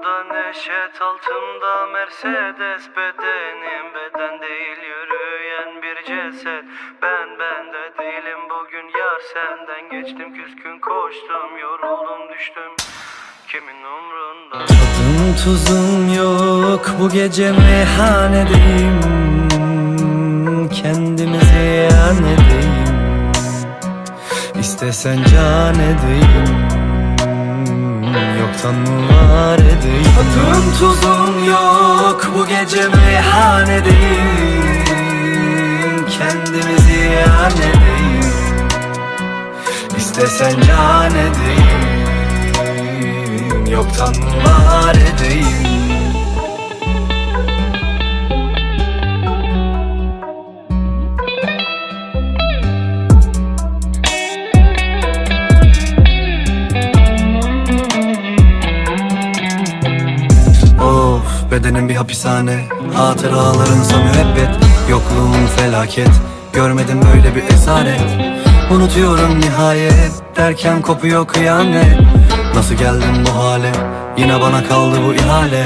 Radyoda neşet altımda Mercedes bedenim. Beden değil yürüyen bir ceset. Ben bende değilim bugün yar senden. Geçtim küskün koştum yoruldum düştüm. Kimin umrunda? Tadım tuzum yok bu gece meyhanedeyim Kendimi ziyan edeyim. İstesen can edeyim Yoktan mı var edeyim Tadım tuzum yok bu gece meyhanedeyim Kendimi ziyan edeyim İstesen can edeyim Yoktan var edeyim bedenim bir hapishane. Hatıralarınsa müebbet Yokluğun felaket. Görmedim böyle bir esaret. Unutuyorum nihayet Derken kopuyor kıyamet. Nasıl geldim bu hale? Yine bana kaldı bu ihale.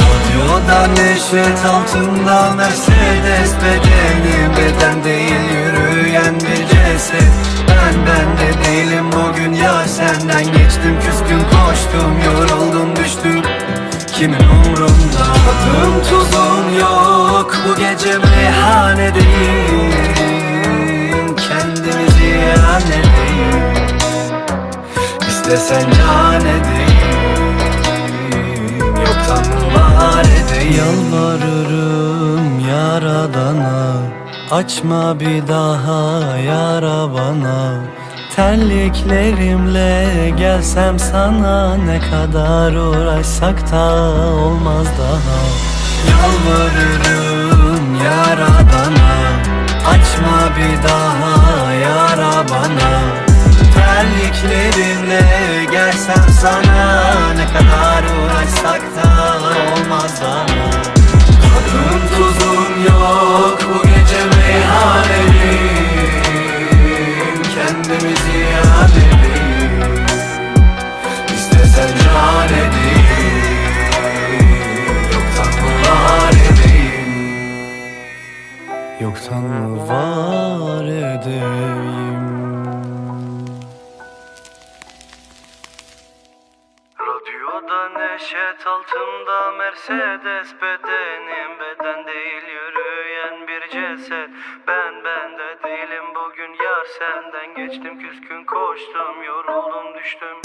Radyoda neşet altında Mercedes bedenim. Beden değil yürüyen bir ceset Tadım tuzum yok Bu gece meyhanedeyim. Kendimi ziyan edeyim. İstesen can edeyim Yoktan var edeyim. Yalvarırım yaradana Açma bir daha yara bana Terliklerimle gelsem sana Ne kadar uğraşsak da olmaz daha. Yalvarırım yaradana Açma bir daha yara bana. Terliklerimle gelsem sana Ne kadar uğraşsak da olmaz bana Yoktan mı var edeyim? Radyoda neşet altımda Mercedes bedenim. Beden değil yürüyen bir ceset. Ben bende değilim bugün yar senden. Geçtim küskün koştum yoruldum düştüm.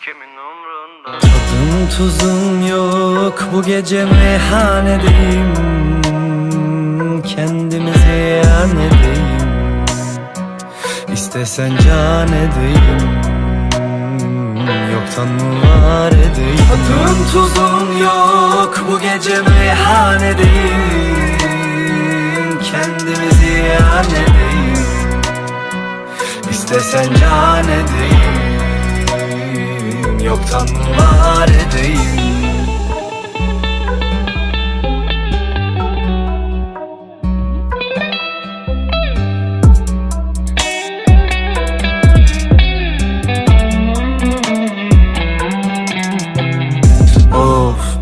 Kimin umrunda? Tadım tuzum yok bu gece meyhanedeyim Kendimi ziyan edeyim. İstesen can edeyim. Yoktan mı var edeyim. Tadım tuzum yok bu gece meyhanedeyim Kendimi ziyan edeyim. İstesen can edeyim. Yoktan var edeyim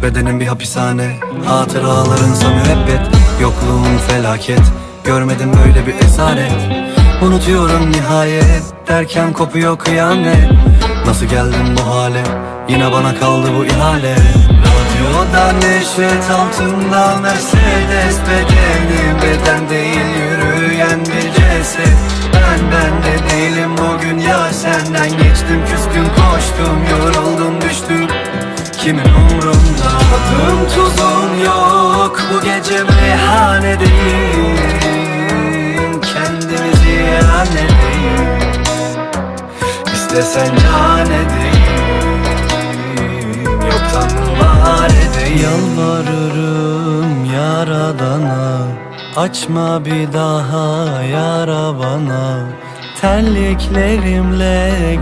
bedenim bir hapishane Hatıralarınsa müebbet Yokluğun felaket. Görmedim böyle bir esaret. Unutuyorum nihayet Derken kopuyor kıyamet. Nasıl geldim bu hale? Yine bana kaldı bu ihale. Radyoda neşet altında Mercedes bedenim Beden değil yürüyen bir ceset. Ben ben de değilim bugün ya Senden geçtim küskün koştum Yoruldum düştüm. Kimin umrunda Tadım tuzum yok Bu gece meyhanedeyim. Kendimi ziyan edeyim. İstesen can edeyim Yoktan var edeyim Yalvarırım yaradana. Açma bir daha yara bana Terliklerimle